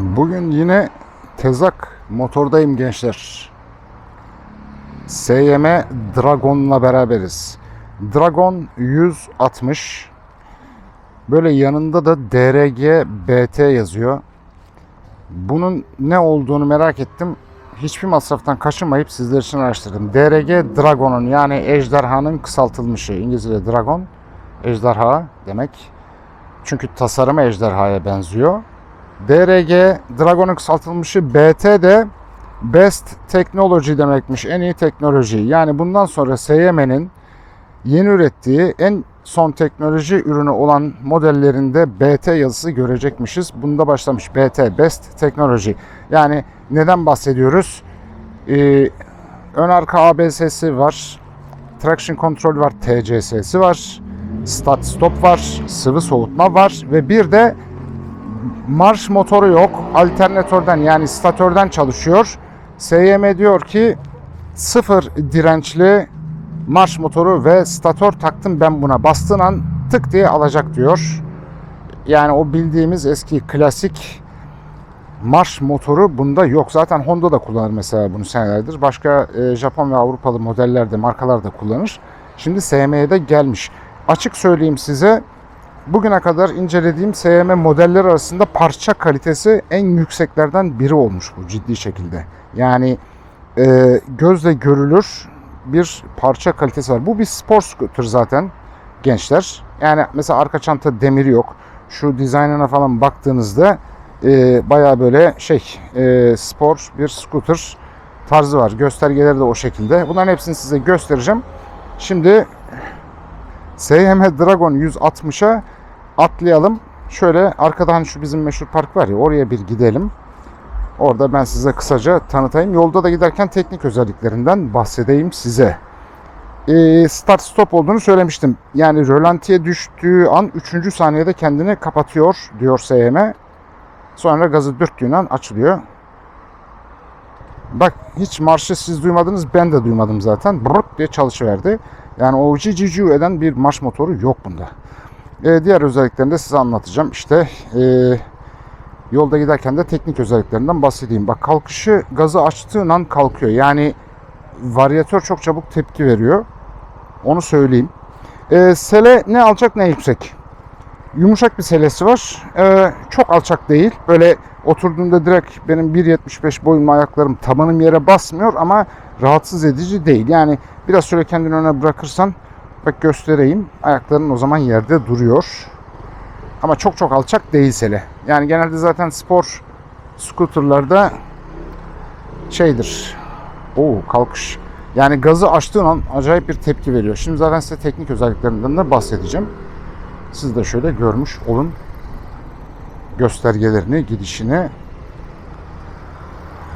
Bugün yine tezak motordayım gençler. SYM Dragon'la beraberiz. Dragon 160. Böyle yanında da DRG BT yazıyor. Bunun ne olduğunu merak ettim. Hiçbir masraftan kaçınmayıp sizler için araştırdım. DRG Dragon'un yani ejderhanın kısaltılmışı. İngilizce'de Dragon ejderha demek. Çünkü tasarımı ejderhaya benziyor. DRG Dragon'un kısaltılmışı BT de Best Technology demekmiş. En iyi teknoloji. Yani bundan sonra SYM'nin yeni ürettiği en son teknoloji ürünü olan modellerinde BT yazısı görecekmişiz. Bunda başlamış BT Best Technology. Yani neden bahsediyoruz? Ee, ön arka ABS'si var. Traction Control var. TCS'si var. Start Stop var. Sıvı soğutma var. Ve bir de marş motoru yok. Alternatörden yani statörden çalışıyor. SYM diyor ki sıfır dirençli marş motoru ve statör taktım ben buna. Bastığın an tık diye alacak diyor. Yani o bildiğimiz eski klasik marş motoru bunda yok. Zaten Honda da kullanır mesela bunu senelerdir. Başka e, Japon ve Avrupalı modellerde, markalar da kullanır. Şimdi SM'ye de gelmiş. Açık söyleyeyim size bugüne kadar incelediğim SYM modeller arasında parça kalitesi en yükseklerden biri olmuş bu ciddi şekilde. Yani e, gözle görülür bir parça kalitesi var. Bu bir spor scooter zaten gençler. Yani mesela arka çanta demiri yok. Şu dizaynına falan baktığınızda e, baya böyle şey e, spor bir scooter tarzı var. Göstergeleri de o şekilde. Bunların hepsini size göstereceğim. Şimdi SYM Dragon 160'a atlayalım. Şöyle arkadan şu bizim meşhur park var ya oraya bir gidelim. Orada ben size kısaca tanıtayım. Yolda da giderken teknik özelliklerinden bahsedeyim size. Ee, start stop olduğunu söylemiştim. Yani rölantiye düştüğü an 3. saniyede kendini kapatıyor diyor SYM. Sonra gazı dürttüğün an açılıyor. Bak hiç marşı siz duymadınız ben de duymadım zaten. Brrrt diye çalışıverdi. Yani o cicicu eden bir marş motoru yok bunda. Ee, diğer özelliklerini de size anlatacağım. İşte e, yolda giderken de teknik özelliklerinden bahsedeyim. Bak kalkışı gazı açtığın an kalkıyor. Yani varyatör çok çabuk tepki veriyor. Onu söyleyeyim. Ee, sele ne alçak ne yüksek. Yumuşak bir selesi var. Ee, çok alçak değil. Böyle oturduğunda direkt benim 1.75 boyum ayaklarım tabanım yere basmıyor ama rahatsız edici değil. Yani biraz şöyle kendini öne bırakırsan bak göstereyim. Ayakların o zaman yerde duruyor. Ama çok çok alçak değil sele. Yani genelde zaten spor scooterlarda şeydir. Oo kalkış. Yani gazı açtığın an acayip bir tepki veriyor. Şimdi zaten size teknik özelliklerinden de bahsedeceğim. Siz de şöyle görmüş olun göstergelerini, gidişini.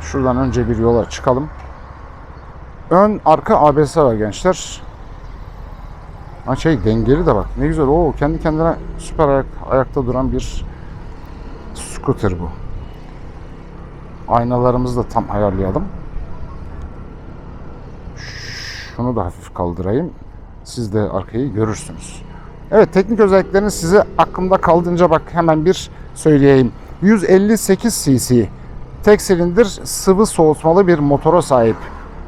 Şuradan önce bir yola çıkalım. Ön arka ABS var gençler. Ha şey dengeli de bak ne güzel. Oo kendi kendine süper ayak, ayakta duran bir scooter bu. Aynalarımızı da tam ayarlayalım. Şunu da hafif kaldırayım. Siz de arkayı görürsünüz. Evet teknik özelliklerini size aklımda kaldığınca bak hemen bir söyleyeyim. 158 cc tek silindir sıvı soğutmalı bir motora sahip.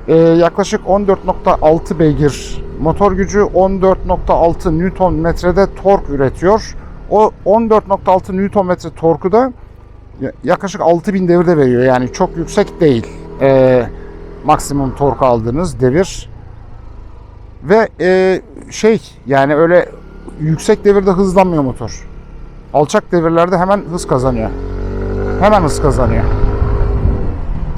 Ee, yaklaşık 14.6 beygir motor gücü 14.6 Newton metrede tork üretiyor. O 14.6 Newton metre torku da yaklaşık 6000 devirde veriyor. Yani çok yüksek değil. Ee, maksimum tork aldığınız devir. Ve e, şey yani öyle yüksek devirde hızlanmıyor motor. Alçak devirlerde hemen hız kazanıyor. Hemen hız kazanıyor.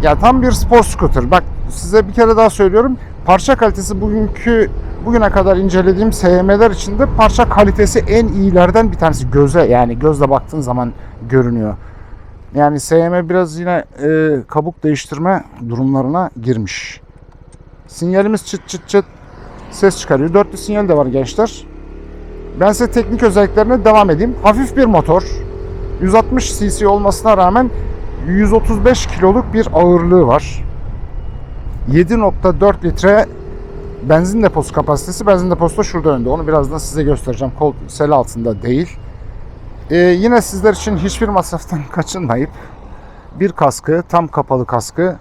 Ya tam bir spor scooter. Bak size bir kere daha söylüyorum. Parça kalitesi bugünkü bugüne kadar incelediğim SYM'ler içinde parça kalitesi en iyilerden bir tanesi. Göze yani gözle baktığın zaman görünüyor. Yani SYM biraz yine e, kabuk değiştirme durumlarına girmiş. Sinyalimiz çıt çıt çıt ses çıkarıyor. Dörtlü sinyal de var gençler. Ben size teknik özelliklerine devam edeyim. Hafif bir motor. 160 cc olmasına rağmen 135 kiloluk bir ağırlığı var. 7.4 litre benzin deposu kapasitesi. Benzin deposu da şurada önde. Onu birazdan size göstereceğim. Kol sel altında değil. Ee, yine sizler için hiçbir masraftan kaçınmayıp bir kaskı, tam kapalı kaskı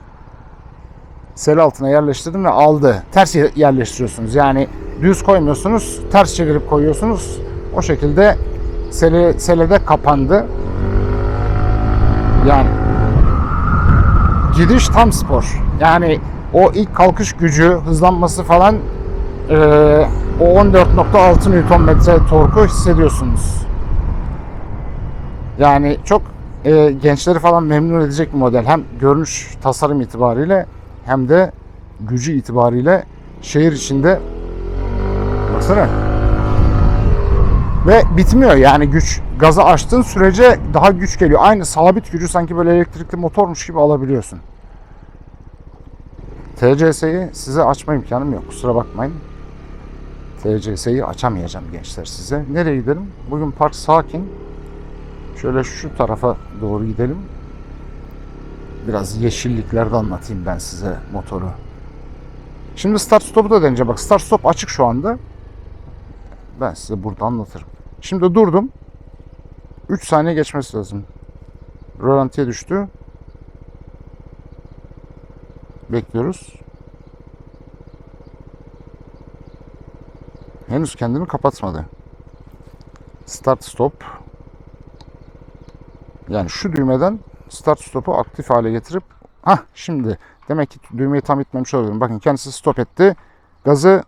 sel altına yerleştirdim ve aldı. Ters ye- yerleştiriyorsunuz. Yani düz koymuyorsunuz, ters çevirip koyuyorsunuz. O şekilde sele, selede kapandı. Yani gidiş tam spor. Yani o ilk kalkış gücü, hızlanması falan eee, o 14.6 Nm torku hissediyorsunuz. Yani çok eee, gençleri falan memnun edecek bir model. Hem görünüş tasarım itibariyle hem de gücü itibariyle şehir içinde baksana ve bitmiyor yani güç gazı açtığın sürece daha güç geliyor. Aynı sabit gücü sanki böyle elektrikli motormuş gibi alabiliyorsun. TCS'yi size açma imkanım yok. Kusura bakmayın. TCS'yi açamayacağım gençler size. Nereye gidelim? Bugün park sakin. Şöyle şu tarafa doğru gidelim. Biraz yeşilliklerde anlatayım ben size motoru. Şimdi start stop'u da deneyeceğim. Bak start stop açık şu anda. Ben size burada anlatırım. Şimdi durdum. 3 saniye geçmesi lazım. Rölantiye düştü. Bekliyoruz. Henüz kendini kapatmadı. Start stop. Yani şu düğmeden start stop'u aktif hale getirip ha şimdi demek ki düğmeyi tam itmemiş olabilirim. Bakın kendisi stop etti. Gazı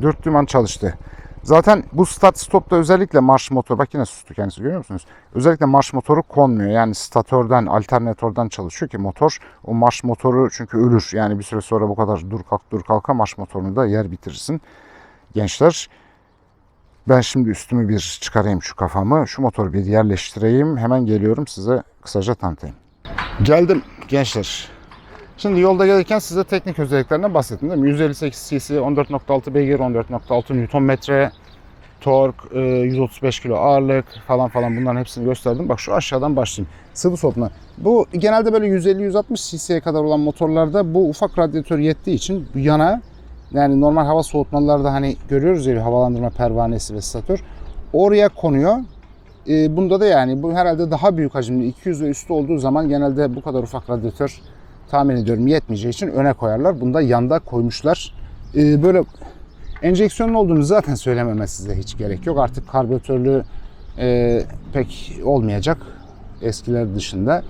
dürttüğüm an çalıştı. Zaten bu start stopta özellikle marş motoru bak yine sustu kendisi görüyor musunuz? Özellikle marş motoru konmuyor. Yani statörden, alternatörden çalışıyor ki motor. O marş motoru çünkü ölür. Yani bir süre sonra bu kadar dur kalk dur kalka marş motorunu da yer bitirirsin. Gençler ben şimdi üstümü bir çıkarayım şu kafamı. Şu motoru bir yerleştireyim. Hemen geliyorum size kısaca tanıtayım. Geldim gençler. Şimdi yolda gelirken size teknik özelliklerinden bahsettim değil mi? 158 cc, 14.6 beygir, 14.6 Nm, tork, e, 135 kilo ağırlık falan falan bunların hepsini gösterdim. Bak şu aşağıdan başlayayım. Sıvı soğutma. Bu genelde böyle 150-160 cc'ye kadar olan motorlarda bu ufak radyatör yettiği için yana yani normal hava soğutmalarda hani görüyoruz ya havalandırma pervanesi ve statör. Oraya konuyor. E, bunda da yani bu herhalde daha büyük hacimli 200 ve üstü olduğu zaman genelde bu kadar ufak radyatör tahmin ediyorum yetmeyeceği için öne koyarlar. Bunda yanda koymuşlar. Ee, böyle enjeksiyonun olduğunu zaten söylememe size hiç gerek yok. Artık karbüratörlü e, pek olmayacak eskiler dışında.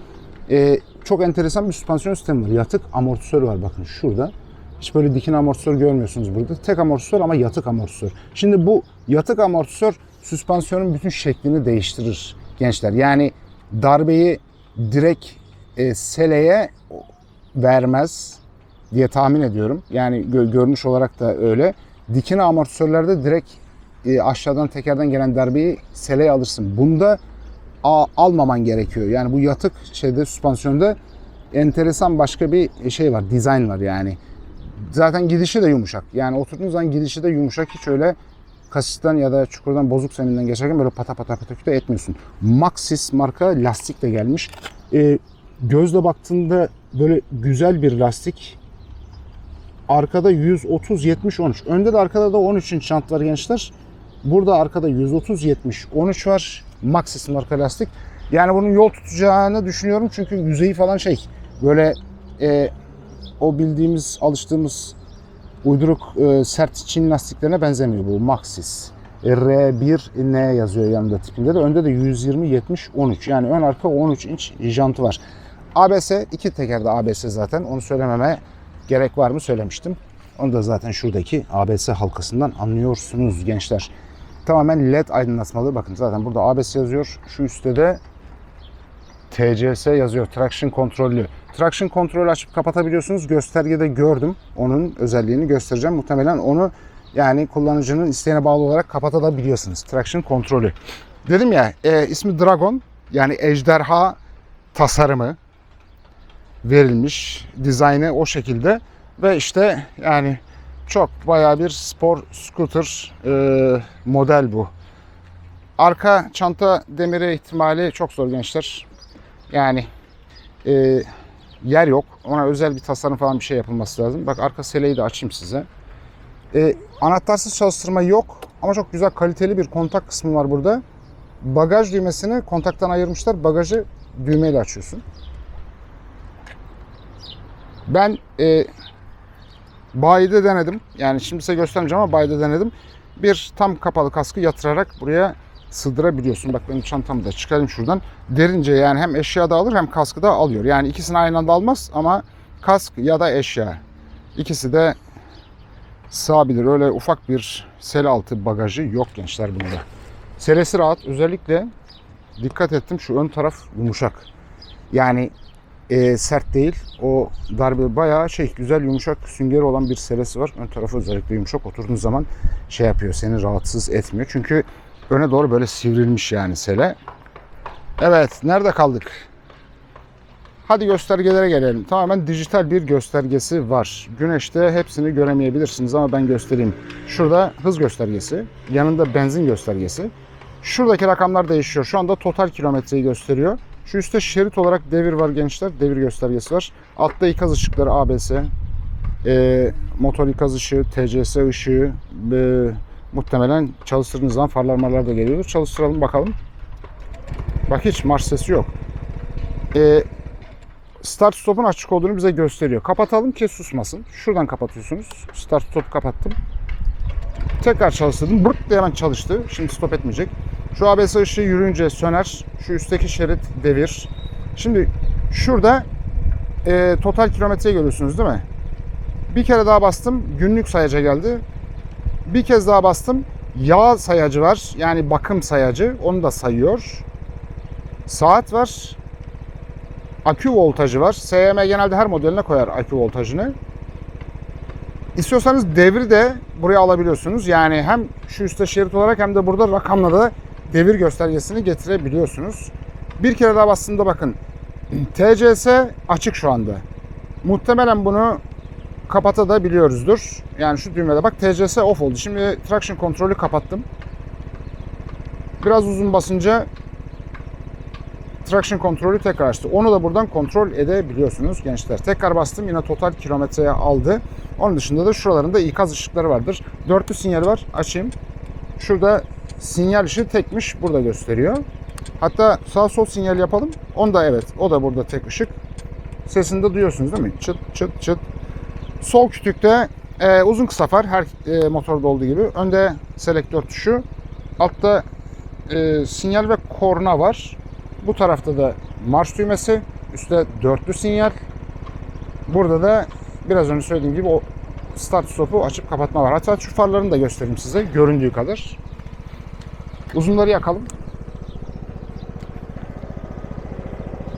E, çok enteresan bir süspansiyon sistemi var. Yatık amortisör var bakın şurada. Hiç böyle dikin amortisör görmüyorsunuz burada. Tek amortisör ama yatık amortisör. Şimdi bu yatık amortisör süspansiyonun bütün şeklini değiştirir gençler. Yani darbeyi direkt e, seleye vermez diye tahmin ediyorum. Yani gö- görünüş olarak da öyle. Dikine amortisörlerde direkt e, aşağıdan tekerden gelen darbeyi seleye alırsın. Bunda a- almaman gerekiyor. Yani bu yatık şeyde süspansiyonda enteresan başka bir şey var, dizayn var yani. Zaten gidişi de yumuşak. Yani oturduğunuz zaman gidişi de yumuşak. Hiç öyle kasisten ya da çukurdan bozuk zeminden geçerken böyle pata pata pata küte etmiyorsun. Maxxis marka lastik de gelmiş. E, gözle baktığında böyle güzel bir lastik. Arkada 130 70 13. Önde de arkada da 13 inç jant var gençler. Burada arkada 130 70 13 var. Maxxis marka lastik. Yani bunun yol tutacağını düşünüyorum çünkü yüzeyi falan şey böyle e, o bildiğimiz alıştığımız uyduruk e, sert Çin lastiklerine benzemiyor bu Maxxis. E, R1 N yazıyor yanında tipinde de. Önde de 120 70 13. Yani ön arka 13 inç jantı var. ABS iki tekerde ABS zaten. Onu söylememe gerek var mı söylemiştim. Onu da zaten şuradaki ABS halkasından anlıyorsunuz gençler. Tamamen LED aydınlatmalı. Bakın zaten burada ABS yazıyor. Şu üstte de TCS yazıyor. Traction kontrollü. Traction kontrolü açıp kapatabiliyorsunuz. Göstergede gördüm. Onun özelliğini göstereceğim. Muhtemelen onu yani kullanıcının isteğine bağlı olarak kapatabiliyorsunuz. Traction kontrolü. Dedim ya e, ismi Dragon. Yani ejderha tasarımı verilmiş. Dizaynı o şekilde. Ve işte yani çok bayağı bir spor scooter e, model bu. Arka çanta demiri ihtimali çok zor gençler. Yani e, yer yok. Ona özel bir tasarım falan bir şey yapılması lazım. Bak arka seleyi de açayım size. E, anahtarsız çalıştırma yok. Ama çok güzel kaliteli bir kontak kısmı var burada. Bagaj düğmesini kontaktan ayırmışlar. Bagajı düğmeyle açıyorsun. Ben e, bayide denedim. Yani şimdi size göstermeyeceğim ama bayide denedim. Bir tam kapalı kaskı yatırarak buraya sığdırabiliyorsun. Bak benim çantamı da çıkarayım şuradan. Derince yani hem eşya da alır hem kaskı da alıyor. Yani ikisini aynı anda almaz ama kask ya da eşya. İkisi de sığabilir. Öyle ufak bir sel altı bagajı yok gençler bunda. Selesi rahat. Özellikle dikkat ettim şu ön taraf yumuşak. Yani e, sert değil. O darbe bayağı şey güzel yumuşak süngeri olan bir selesi var. Ön tarafı özellikle yumuşak. Oturduğun zaman şey yapıyor seni rahatsız etmiyor. Çünkü öne doğru böyle sivrilmiş yani sele. Evet nerede kaldık? Hadi göstergelere gelelim. Tamamen dijital bir göstergesi var. Güneşte hepsini göremeyebilirsiniz ama ben göstereyim. Şurada hız göstergesi, yanında benzin göstergesi. Şuradaki rakamlar değişiyor. Şu anda total kilometreyi gösteriyor. Şu üstte şerit olarak devir var gençler. Devir göstergesi var. Altta ikaz ışıkları ABS, e, motor ikaz ışığı, TCS ışığı, e, muhtemelen çalıştırdığınız zaman farlar da geliyordur. Çalıştıralım bakalım. Bak hiç marş sesi yok. E, start stop'un açık olduğunu bize gösteriyor. Kapatalım ki susmasın. Şuradan kapatıyorsunuz. Start stop kapattım. Tekrar çalıştırdım. Bırt diye hemen çalıştı. Şimdi stop etmeyecek. Şu ABS ışığı yürüyünce söner. Şu üstteki şerit devir. Şimdi şurada e, total kilometreyi görüyorsunuz değil mi? Bir kere daha bastım. Günlük sayaca geldi. Bir kez daha bastım. Yağ sayacı var. Yani bakım sayacı. Onu da sayıyor. Saat var. Akü voltajı var. SYM genelde her modeline koyar akü voltajını. İstiyorsanız devri de buraya alabiliyorsunuz. Yani hem şu üstte şerit olarak hem de burada rakamla da devir göstergesini getirebiliyorsunuz. Bir kere daha bastığımda bakın. TCS açık şu anda. Muhtemelen bunu kapatabiliyoruzdur. Yani şu düğmede bak TCS off oldu. Şimdi traction kontrolü kapattım. Biraz uzun basınca traction kontrolü tekrar açtı. Onu da buradan kontrol edebiliyorsunuz gençler. Tekrar bastım yine total kilometreye aldı. Onun dışında da şuralarında ikaz ışıkları vardır. Dörtlü sinyal var. Açayım. Şurada sinyal ışığı tekmiş. Burada gösteriyor. Hatta sağ sol sinyal yapalım. Onu da evet. O da burada tek ışık. Sesini de duyuyorsunuz değil mi? Çıt çıt çıt. Sol kütükte e, uzun kısa far her e, motorda olduğu gibi. Önde selektör tuşu. Altta e, sinyal ve korna var. Bu tarafta da marş düğmesi. Üstte dörtlü sinyal. Burada da biraz önce söylediğim gibi o start stop'u açıp kapatma var. Hatta şu farlarını da göstereyim size göründüğü kadar. Uzunları yakalım.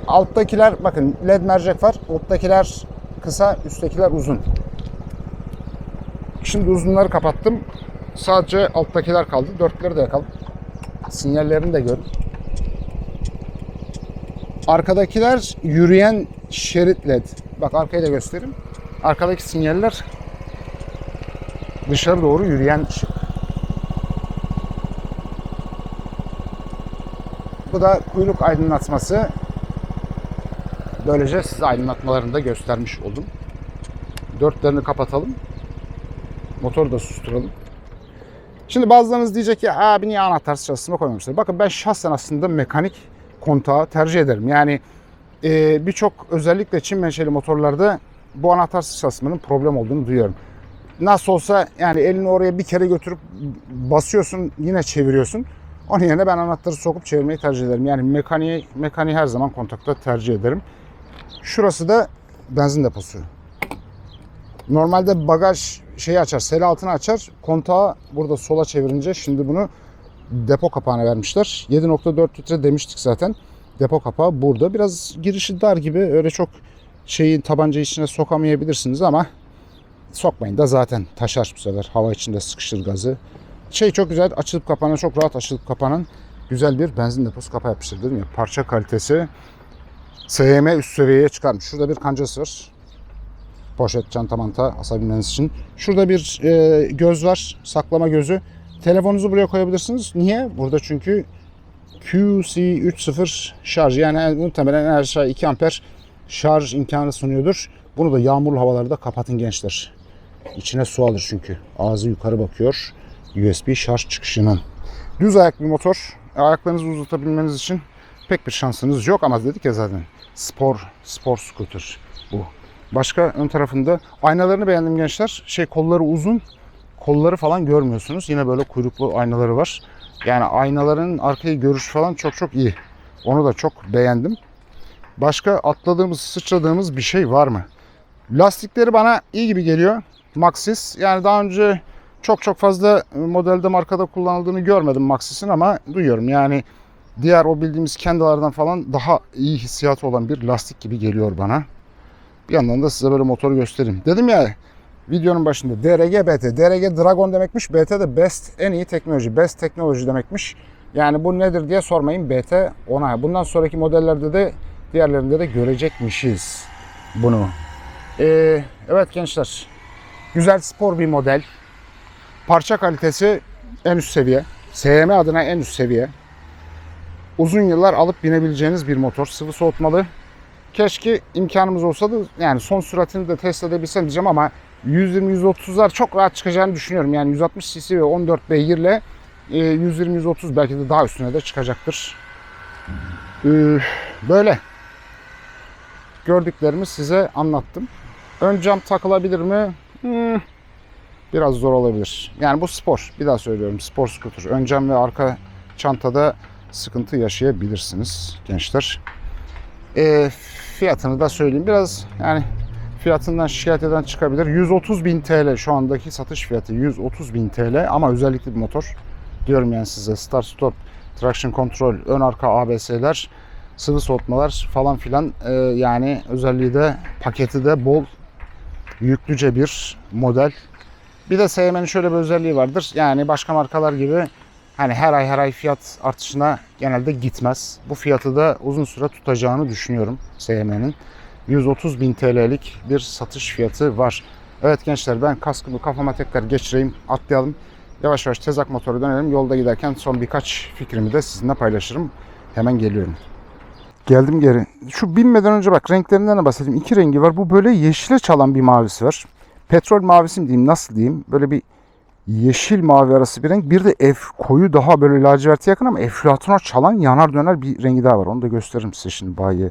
Alttakiler bakın led mercek var. Alttakiler kısa, üsttekiler uzun. Şimdi uzunları kapattım. Sadece alttakiler kaldı. Dörtleri de yakalım. Sinyallerini de görün. Arkadakiler yürüyen şerit led. Bak arkayı da göstereyim. Arkadaki sinyaller dışarı doğru yürüyen. Bu da kuyruk aydınlatması. Böylece size aydınlatmalarını da göstermiş oldum. Dörtlerini kapatalım. Motoru da susturalım. Şimdi bazılarınız diyecek ki abi niye anahtarsız çalıştırma koymamışlar? Bakın ben şahsen aslında mekanik kontağı tercih ederim. Yani e, birçok özellikle Çin menşeli motorlarda bu anahtarsız çalıştırmanın problem olduğunu duyuyorum. Nasıl olsa yani elini oraya bir kere götürüp basıyorsun yine çeviriyorsun. Onun yerine ben anahtarı sokup çevirmeyi tercih ederim. Yani mekaniği, mekaniği her zaman kontakta tercih ederim. Şurası da benzin deposu. Normalde bagaj şeyi açar, sel altını açar. Kontağı burada sola çevirince şimdi bunu depo kapağına vermişler. 7.4 litre demiştik zaten. Depo kapağı burada. Biraz girişi dar gibi öyle çok şeyi tabanca içine sokamayabilirsiniz ama sokmayın da zaten taşar bu sefer. Hava içinde sıkıştır gazı. Şey çok güzel açılıp kapanan çok rahat açılıp kapanan güzel bir benzin deposu kapağı yapmıştır değil mi? Parça kalitesi SYM üst seviyeye çıkarmış. Şurada bir kancası var. Poşet, çanta manta asabilmeniz için. Şurada bir e, göz var. Saklama gözü. Telefonunuzu buraya koyabilirsiniz. Niye? Burada çünkü QC30 şarj yani muhtemelen en aşağı 2 amper şarj imkanı sunuyordur. Bunu da yağmurlu havalarda kapatın gençler. İçine su alır çünkü. Ağzı yukarı bakıyor. USB şarj çıkışının. Düz ayak bir motor. Ayaklarınızı uzatabilmeniz için pek bir şansınız yok ama dedik ya zaten spor spor scooter bu. Başka ön tarafında aynalarını beğendim gençler. Şey kolları uzun. Kolları falan görmüyorsunuz. Yine böyle kuyruklu aynaları var. Yani aynaların arkayı görüş falan çok çok iyi. Onu da çok beğendim. Başka atladığımız, sıçradığımız bir şey var mı? Lastikleri bana iyi gibi geliyor. Maxxis. Yani daha önce çok çok fazla modelde markada kullanıldığını görmedim Maxxis'in ama duyuyorum. Yani diğer o bildiğimiz kendilerden falan daha iyi hissiyatı olan bir lastik gibi geliyor bana. Bir yandan da size böyle motoru göstereyim. Dedim ya videonun başında DRG BT. DRG Dragon demekmiş. BT de Best en iyi teknoloji. Best teknoloji demekmiş. Yani bu nedir diye sormayın. BT ona. Bundan sonraki modellerde de diğerlerinde de görecekmişiz bunu. Ee, evet gençler. Güzel spor bir model. Parça kalitesi en üst seviye. SM adına en üst seviye. Uzun yıllar alıp binebileceğiniz bir motor. Sıvı soğutmalı. Keşke imkanımız olsa da yani son süratini de test edebilsem diyeceğim ama 120-130'lar çok rahat çıkacağını düşünüyorum. Yani 160 cc ve 14 beygirle e, 120-130 belki de daha üstüne de çıkacaktır. Ee, Böyle. Gördüklerimi size anlattım. Ön cam takılabilir mi? Hmm, biraz zor olabilir. Yani bu spor. Bir daha söylüyorum. Spor scooter. Ön cam ve arka çantada sıkıntı yaşayabilirsiniz gençler. E, fiyatını da söyleyeyim. Biraz yani fiyatından şikayet eden çıkabilir. 130 bin TL şu andaki satış fiyatı. 130 bin TL ama özellikli bir motor. Diyorum yani size start stop, traction control, ön arka ABS'ler, sıvı soğutmalar falan filan e, yani özelliği de paketi de bol yüklüce bir model. Bir de SM'nin şöyle bir özelliği vardır. Yani başka markalar gibi hani her ay her ay fiyat artışına genelde gitmez. Bu fiyatı da uzun süre tutacağını düşünüyorum SM'nin. 130 bin TL'lik bir satış fiyatı var. Evet gençler ben kaskımı kafama tekrar geçireyim atlayalım. Yavaş yavaş tezak motoru dönelim. Yolda giderken son birkaç fikrimi de sizinle paylaşırım. Hemen geliyorum. Geldim geri. Şu binmeden önce bak renklerinden de bahsedeyim. İki rengi var. Bu böyle yeşile çalan bir mavisi var. Petrol mavisi mi diyeyim nasıl diyeyim. Böyle bir yeşil mavi arası bir renk. Bir de F koyu daha böyle laciverte yakın ama eflatuna çalan yanar döner bir rengi daha var. Onu da gösteririm size şimdi bayiye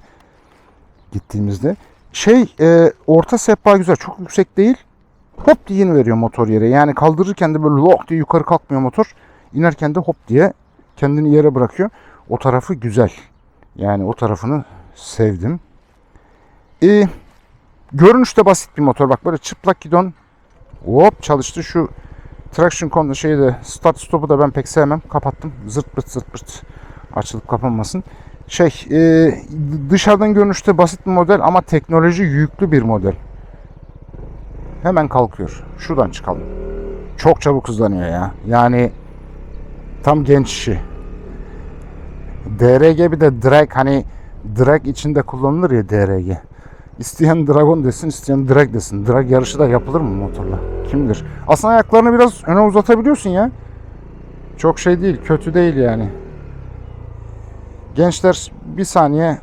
gittiğimizde. Şey e, orta sehpa güzel. Çok yüksek değil. Hop diye yeni veriyor motor yere. Yani kaldırırken de böyle lok diye yukarı kalkmıyor motor. İnerken de hop diye kendini yere bırakıyor. O tarafı güzel. Yani o tarafını sevdim. E, görünüşte basit bir motor. Bak böyle çıplak gidon. Hop çalıştı. Şu traction control şeyi de start stop'u da ben pek sevmem. Kapattım. Zırt pırt zırt pırt açılıp kapanmasın. Şey e, dışarıdan görünüşte basit bir model ama teknoloji yüklü bir model. Hemen kalkıyor. Şuradan çıkalım. Çok çabuk hızlanıyor ya. Yani tam genç işi. DRG bir de drag hani drag içinde kullanılır ya DRG. İsteyen Dragon desin, isteyen drag desin. Drag yarışı da yapılır mı motorla? Kimdir? Aslında ayaklarını biraz öne uzatabiliyorsun ya. Çok şey değil, kötü değil yani. Gençler bir saniye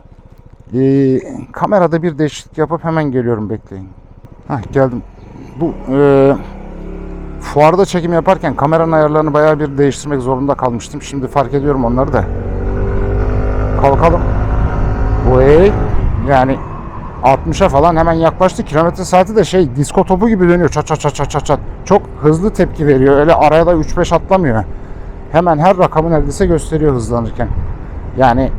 ee, kamerada bir değişiklik yapıp hemen geliyorum bekleyin. Hah geldim. Bu ee, fuarda çekim yaparken kameranın ayarlarını bayağı bir değiştirmek zorunda kalmıştım. Şimdi fark ediyorum onları da. Kalkalım. Vay. Yani 60'a falan hemen yaklaştı. Kilometre saati de şey disko topu gibi dönüyor. Çat çat çat çat çat çat. Çok hızlı tepki veriyor. Öyle araya da 3-5 atlamıyor. Hemen her rakamı neredeyse gösteriyor hızlanırken. Yani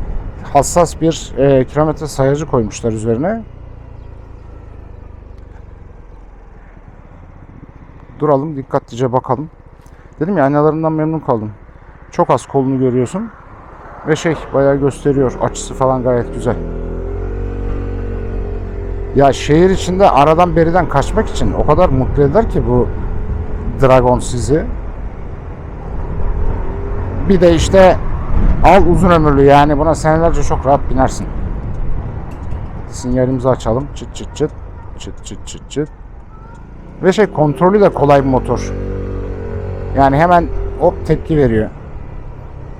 hassas bir e, kilometre sayacı koymuşlar üzerine. Duralım dikkatlice bakalım. Dedim ya aynalarından memnun kaldım. Çok az kolunu görüyorsun. Ve şey bayağı gösteriyor. Açısı falan gayet güzel. Ya şehir içinde aradan beriden kaçmak için o kadar mutlu eder ki bu Dragon sizi. Bir de işte al uzun ömürlü yani buna senelerce çok rahat binersin. Sinyalimizi açalım. Çıt çıt çıt. Çıt çıt çıt çıt. Ve şey kontrolü de kolay bir motor. Yani hemen hop tepki veriyor.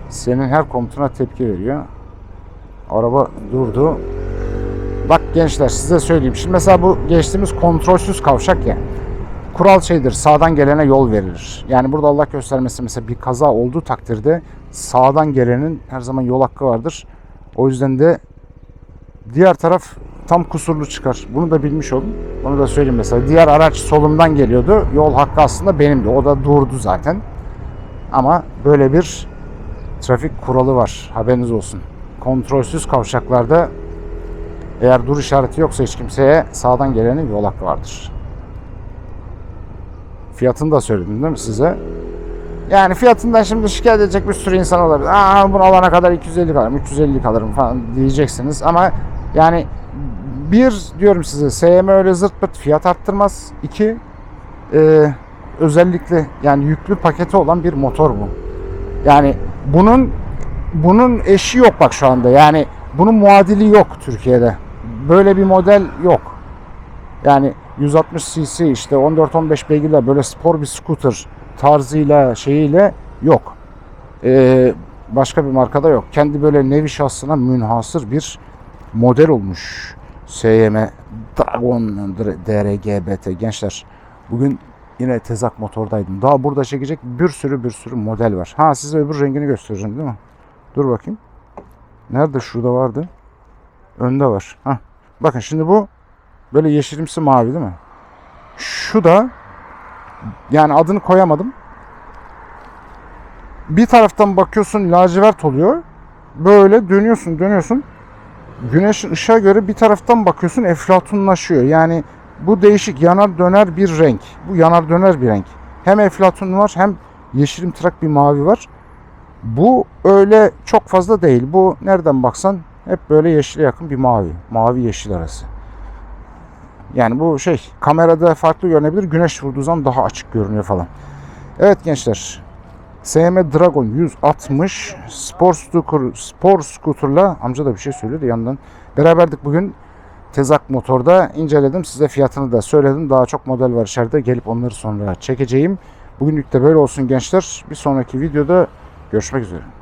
Senin her komutuna tepki veriyor. Araba durdu. Bak gençler size söyleyeyim. Şimdi mesela bu geçtiğimiz kontrolsüz kavşak ya. Kural şeydir. Sağdan gelene yol verilir. Yani burada Allah göstermesin mesela bir kaza olduğu takdirde sağdan gelenin her zaman yol hakkı vardır. O yüzden de diğer taraf tam kusurlu çıkar. Bunu da bilmiş olun. Onu da söyleyeyim mesela. Diğer araç solumdan geliyordu. Yol hakkı aslında benimdi. O da durdu zaten. Ama böyle bir trafik kuralı var. Haberiniz olsun. Kontrolsüz kavşaklarda eğer dur işareti yoksa hiç kimseye sağdan gelenin yol hakkı vardır. Fiyatını da söyledim değil mi size? Yani fiyatından şimdi şikayet edecek bir sürü insan olabilir. Aa bunu alana kadar 250 kalırım, 350 kalırım falan diyeceksiniz. Ama yani bir diyorum size SM öyle zırt pırt fiyat arttırmaz. İki e, özellikle yani yüklü paketi olan bir motor bu. Yani bunun bunun eşi yok bak şu anda. Yani bunun muadili yok Türkiye'de. Böyle bir model yok. Yani 160 cc işte 14-15 beygirle böyle spor bir scooter tarzıyla şeyiyle yok. Ee, başka bir markada yok. Kendi böyle nevi şahsına münhasır bir model olmuş. SYM Dragon DRG BT gençler. Bugün yine tezak motordaydım. Daha burada çekecek bir sürü bir sürü model var. Ha size öbür rengini göstereceğim değil mi? Dur bakayım. Nerede? Şurada vardı. Önde var. Hah. Bakın şimdi bu böyle yeşilimsi mavi değil mi? Şu da yani adını koyamadım. Bir taraftan bakıyorsun lacivert oluyor. Böyle dönüyorsun dönüyorsun. Güneşin ışığa göre bir taraftan bakıyorsun eflatunlaşıyor. Yani bu değişik yanar döner bir renk. Bu yanar döner bir renk. Hem eflatun var hem yeşilimtırak bir mavi var. Bu öyle çok fazla değil. Bu nereden baksan hep böyle yeşile yakın bir mavi. Mavi yeşil arası. Yani bu şey kamerada farklı görünebilir. Güneş vurduğu zaman daha açık görünüyor falan. Evet gençler. SM Dragon 160 spor scooter, spor scooter'la amca da bir şey söylüyordu yandan. Beraberdik bugün Tezak Motor'da inceledim. Size fiyatını da söyledim. Daha çok model var içeride. Gelip onları sonra çekeceğim. Bugünlük de böyle olsun gençler. Bir sonraki videoda görüşmek üzere.